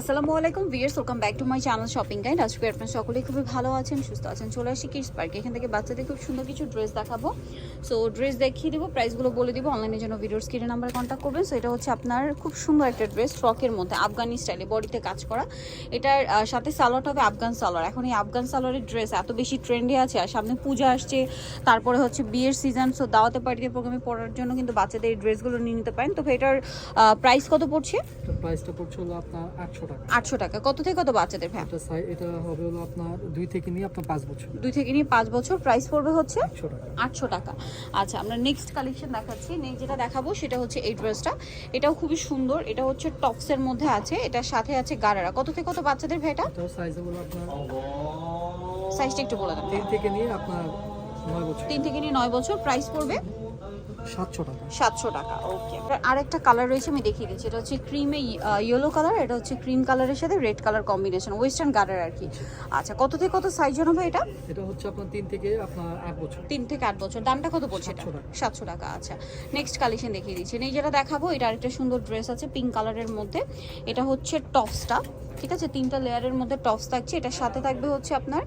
আসসালামু আলাইকুম viewers welcome back to my channel shopping guide. আজকে আপনার সকলেই খুবই ভালো আছেন, সুস্থ আছেন, চলে আসি কিডস পার্ক। এখান থেকে বাচ্চাদের খুব সুন্দর কিছু ড্রেস দেখাবো। সো ড্রেস দেখিয়ে দেবো প্রাইসগুলো বলে দিব অনলাইনের জন্য ভিডিওর স্ক্রিনে নাম্বার কন্ট্যাক্ট করবেন। সো এটা হচ্ছে আপনার খুব সুন্দর একটা ড্রেস ফ্রকের মধ্যে, আফগানি স্টাইলে বডিতে কাজ করা। এটার সাথে সালোয়ার হবে আফগান সালোয়ার এখন এই আফগান সালোয়ারের ড্রেস এত বেশি ট্রেন্ডে আছে, আর সামনে পূজা আসছে, তারপরে হচ্ছে বিয়ের সিজন সো দাওয়াতে পার্টিতে প্রোগ্রামে পড়ার জন্য কিন্তু বাচ্চাদের এই ড্রেসগুলো নিয়ে নিতে পারেন। তো এটার প্রাইস কত পড়ছে? প্রাইসটা পড়ছে হলো আপনার টাকা আটশো টাকা। কত থেকে কত বাচ্চাদের ভ্যান এটা হবে হলো আপনার দুই থেকে নিয়ে আপনার পাঁচ বছর। দুই থেকে নিয়ে পাঁচ বছর। প্রাইস পড়বে হচ্ছে আটশো টাকা। আচ্ছা আমরা নেক্সট কালেকশন দেখাচ্ছি। নেক্সট যেটা দেখাবো সেটা হচ্ছে এই ড্রেসটা এটাও খুবই সুন্দর। এটা হচ্ছে টপসের মধ্যে আছে। এটার সাথে আছে গারারা। কত থেকে কত বাচ্চাদের আপনার সাইজটা একটু বলে দেন। তিন থেকে নিয়ে আপনার তিন থেকে নিয়ে নয় বছর। প্রাইস পড়বে? সাতশো টাকা। সাতশো টাকা ওকে আর একটা কালার রয়েছে আমি দেখিয়ে দিচ্ছি। এটা হচ্ছে ক্রিমে ইয়েলো কালার এটা হচ্ছে ক্রিম কালারের সাথে রেড কালার কম্বিনেশন ওয়েস্টার্ন গার্ডার আর কি। আচ্ছা কত থেকে কত সাইজ জানাব এটা? এটা হচ্ছে আপনার তিন থেকে আপনার আট বছর। তিন থেকে আট বছর। দামটা কত পড়ছে এটা? 700 টাকা। সাতশো টাকা আচ্ছা। নেক্সট কালেকশন দেখিয়ে দিচ্ছি। এই যেটা দেখাবো এটা আরেকটা সুন্দর ড্রেস আছে পিঙ্ক কালারের মধ্যে। এটা হচ্ছে টপসটা ঠিক আছে? তিনটা লেয়ারের মধ্যে টপস থাকছে। এটার সাথে থাকবে হচ্ছে আপনার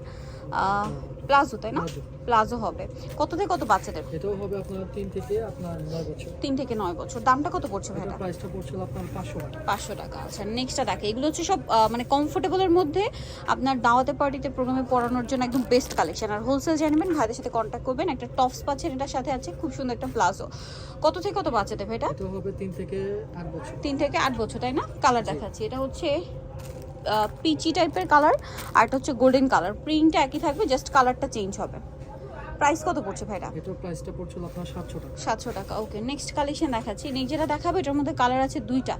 প্লাজো তাই না? প্লাজো। হবে। কত থেকে কত বাচ্চাদের? এটাও হবে আপনার তিন থেকে আপনার নয় বছর। তিন থেকে নয় বছর। দামটা কত পড়ছে এটা ভাইটা প্রাইসটা পড়ছে আপনার পাঁচশো টাকা। পাঁচশো টাকা আচ্ছা। নেক্সটটা দেখে। এগুলো হচ্ছে সব মানে কমফোর্টেবলের মধ্যে আপনার দাওয়াতে পার্টিতে প্রোগ্রামে পড়ানোর জন্য একদম বেস্ট কালেকশন আর হোলসেল জানবেন ভাইদের সাথে কন্ট্যাক্ট করবেন। একটা টপস পাচ্ছেন এটার সাথে আছে খুব সুন্দর একটা প্লাজো। কত থেকে কত বাচ্চাদের ভাইটা? এটা হবে তিন থেকে আট বছর। তিন থেকে আট বছর তাই না? কালার দেখাচ্ছি। এটা হচ্ছে পিচি টাইপের কালার আর হচ্ছে গোল্ডেন কালার প্রিন্টটা একই থাকবে জাস্ট কালারটা চেঞ্জ হবে। প্রাইস কত পড়ছে ভাইটা এটার প্রাইসটা পড়ছে আপনার সাতশো টাকা। সাতশো টাকা ওকে নেক্সট কালেকশন দেখাচ্ছি। নেক্সট যেটা দেখাবো এটার মধ্যে কালার আছে দুইটা।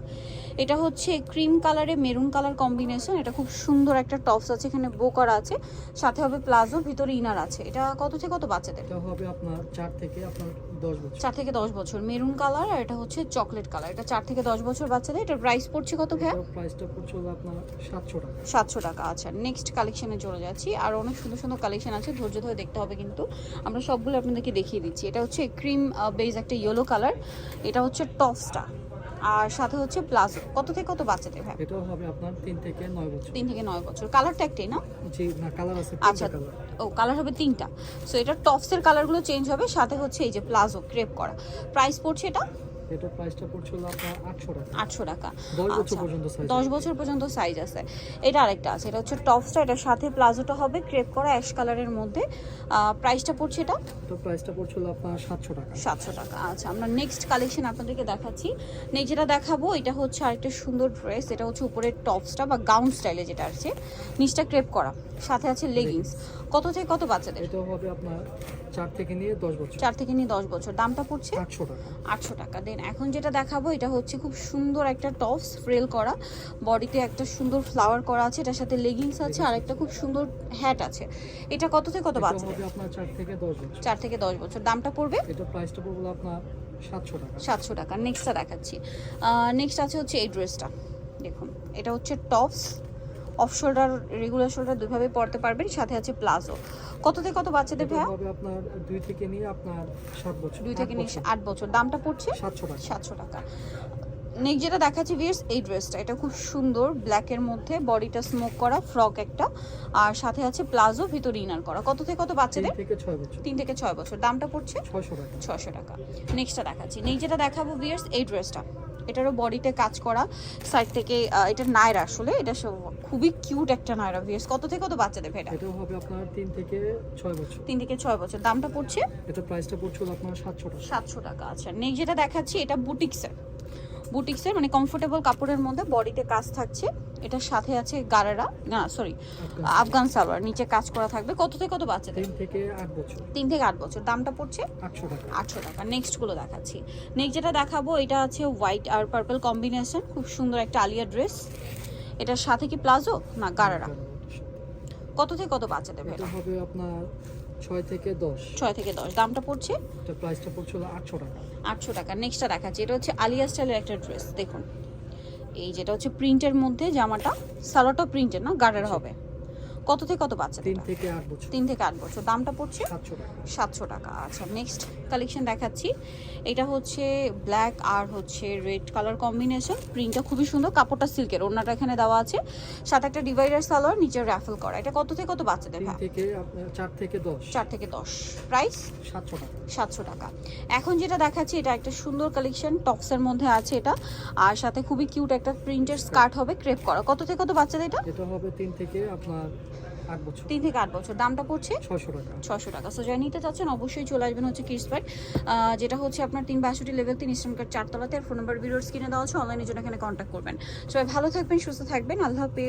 এটা হচ্ছে ক্রিম কালারে মেরুন কালার কম্বিনেশন এটা খুব সুন্দর একটা টপস আছে এখানে বো করা আছে। সাথে হবে প্লাজো ভিতরে ইনার আছে। এটা কত থেকে কত বাচ্চাদের? এটা হবে আপনার চার থেকে আপনার দশ বছর। চার থেকে দশ বছর। মেরুন কালার আর এটা হচ্ছে চকলেট কালার এটা চার থেকে দশ বছর বাচ্চাদের। এটার প্রাইস পড়ছে কত এটার প্রাইসটা পড়ছে আপনার সাতশো টাকা। সাতশো টাকা আচ্ছা নেক্সট কালেকশনে চলে যাচ্ছি। আর অনেক সুন্দর সুন্দর কালেকশন আছে ধৈর্য ধরে দেখতে হবে কিন্তু। আমরা সবগুলো আপনাদেরকে দেখিয়ে দিচ্ছি। এটা হচ্ছে ক্রিম বেজ একটা ইয়েলো কালার এটা হচ্ছে টপসটা আর সাথে হচ্ছে প্লাজো। কত থেকে কত বাচ্চাদের ভাই? এটাও হবে আপনার 3 থেকে 9 বছর। 3 থেকে 9 বছর। কালারটা একটাই না? জি না কালার আছে আচ্ছা ও কালার হবে তিনটা। সো এটা টপসের কালারগুলো চেঞ্জ হবে সাথে হচ্ছে এই যে প্লাজো ক্রেপ করা। প্রাইস পড়ছে এটা? এটা প্রাইসটা পড়ছে হলো আপনার আটশো টাকা। বছর আচ্ছা, পর্যন্ত সাইজ দশ বছর পর্যন্ত সাইজ আছে। এটা আরেকটা আছে এটা হচ্ছে টপসটা এটার সাথে প্লাজোটা হবে ক্রেপ করা অ্যাশ কালারের মধ্যে। প্রাইসটা পড়ছে এটা? তো প্রাইসটা পড়ছে হলো আপনার সাতশো টাকা। আচ্ছা। আমরা নেক্সট কালেকশন আপনাদেরকে দেখাচ্ছি। নেক্সট যেটা দেখাবো এটা হচ্ছে আরেকটা সুন্দর ড্রেস এটা হচ্ছে উপরের টপসটা বা গাউন স্টাইলে যেটা আছে নিচটা ক্রেপ করা সাথে আছে লেগিংস কত থেকে কত বাচ্চাদের? এটাও হবে আপনার চার থেকে নিয়ে দশ বছর। চার থেকে নিয়ে দশ বছর। দামটা পড়ছে? আটশো টাকা। আটশো টাকা। দেন এখন যেটা দেখাবো এটা হচ্ছে খুব সুন্দর একটা টপস ফ্রেল করা। বডিতে একটা সুন্দর ফ্লাওয়ার করা আছে এটার সাথে লেগিংস আছে আর একটা খুব সুন্দর হ্যাট আছে। এটা কত থেকে কত এটা বাচ্চাদের? হবে আপনার চার থেকে দশ বছর। চার থেকে দশ বছর। দামটা পড়বে? এটা প্রাইসটা পড়বে আপনার সাতশো টাকা। সাতশো টাকা। নেক্সটটা দেখাচ্ছি। নেক্সট আছে হচ্ছে এই ড্রেসটা দেখুন এটা হচ্ছে tops off shoulder regular shoulder দুইভাবে পরতে পারবেন সাথে আছে প্লাজো কত থেকে কত বাচ্চাদের ভাইয়া? আপনার দুই থেকে নিয়ে আপনার সাত বছর। দুই থেকে নিয়ে আট বছর। দামটা পড়ছে? সাতশো টাকা। সাতশো টাকা। নেক্সট যেটা দেখাচ্ছি ভিয়ার্স এই ড্রেসটা এটা খুব সুন্দর ব্ল্যাকের মধ্যে বডিটা স্মোক করা ফ্রক একটা। আর সাথে আছে প্লাজো ভিতরে ইনার করা। কত থেকে কত বাচ্চাদের? থেকে ছয় বছর। তিন থেকে ছয় বছর। দামটা পড়ছে? ছয়শো টাকা। ছশো টাকা। নেক্সটটা দেখাচ্ছি। নেক্সট যেটা দেখাবো ভিয়ার্স এই ড্রেসটা এটারও বডিতে কাজ করা সাইড থেকে এটা নায়রা আসলে এটা খুবই কিউট একটা নায়রা ভিয়ার্স কত থেকে কত বাচ্চাদের ভেটা এটা হবে আপনার 3 থেকে 6 বছর। 3 থেকে 6 বছর। দামটা পড়ছে? এটা প্রাইসটা পড়ছে আপনার সাতশো টাকা। সাতশো টাকা আচ্ছা। নেক্সট যেটা দেখাচ্ছি এটা বুটিক্সের বুটিক্সের মানে কমফোর্টেবল কাপড়ের মধ্যে বডিতে কাজ থাকছে। এটার সাথে আছে গারারা না সরি আফগান। সালোয়ার। নিচে কাজ করা থাকবে। কত থেকে কত বাচ্চাদের? তিন থেকে আট বছর। তিন থেকে আট বছর। দামটা পড়ছে? আটশো টাকা। আটশো টাকা। নেক্সটগুলো দেখাচ্ছি। নেক্সট যেটা দেখাবো এটা আছে হোয়াইট আর পার্পল কম্বিনেশন খুব সুন্দর একটা আলিয়া ড্রেস এটার সাথে কি প্লাজো? না গারারা। কত থেকে কত বাচ্চাদের এটা হবে আপনার ছয় থেকে দশ। ছয় থেকে দশ। দামটা পড়ছে? এটা প্রাইসটা পড়ছে হলো আটশো টাকা। আটশো টাকা। নেক্সটটা দেখাচ্ছি। এটা হচ্ছে আলিয়া স্টাইলের একটা ড্রেস দেখুন। এই যেটা হচ্ছে প্রিন্টের মধ্যে জামাটা সালোয়ারটা প্রিন্টের না গার্ডার হবে। কত থেকে কত বাচ্চা তিন থেকে আট বছর। তিন থেকে আট বছর। দামটা পড়ছে? সাতশো টাকা। আচ্ছা নেক্সট কালেকশন দেখাচ্ছি। এটা হচ্ছে ব্ল্যাক আর হচ্ছে রেড কালার কম্বিনেশন প্রিন্টটা খুবই সুন্দর। কাপড়টা সিল্কের ওনাটা এখানে দেওয়া আছে। সাথে একটা ডিভাইডার সালোয়ার নিচে র্যাফেল করা। এটা কত থেকে কত ভাই থেকে চার থেকে দশ। চার থেকে দশ। প্রাইস সাতশো টাকা। সাতশো টাকা। এখন যেটা দেখাচ্ছি এটা একটা সুন্দর কালেকশন টপসের মধ্যে আছে এটা। আর সাথে খুবই কিউট একটা প্রিন্টের স্কার্ট হবে। ক্রেপ করা। কত থেকে কত বাচ্চাদের এটা? এটা হবে তিন থেকে আপনার তিন থেকে আট বছর। দামটা পড়ছে? ছশো টাকা। ছশো টাকা। সো যারা নিতে চাচ্ছেন অবশ্যই চলে আসবেন হচ্ছে কিডসপ্যাক যেটা হচ্ছে আপনার তিন বাষট্টি লেভেল তিন ইস্টার্ন কার্ড চারতলাতে। ফোন নাম্বার ভিডিওর স্ক্রিনে দেওয়া আছে অনলাইনে জন্য এখানে কন্ট্যাক্ট করবেন। সবাই ভালো থাকবেন সুস্থ থাকবেন। আল্লাহ হাফেজ।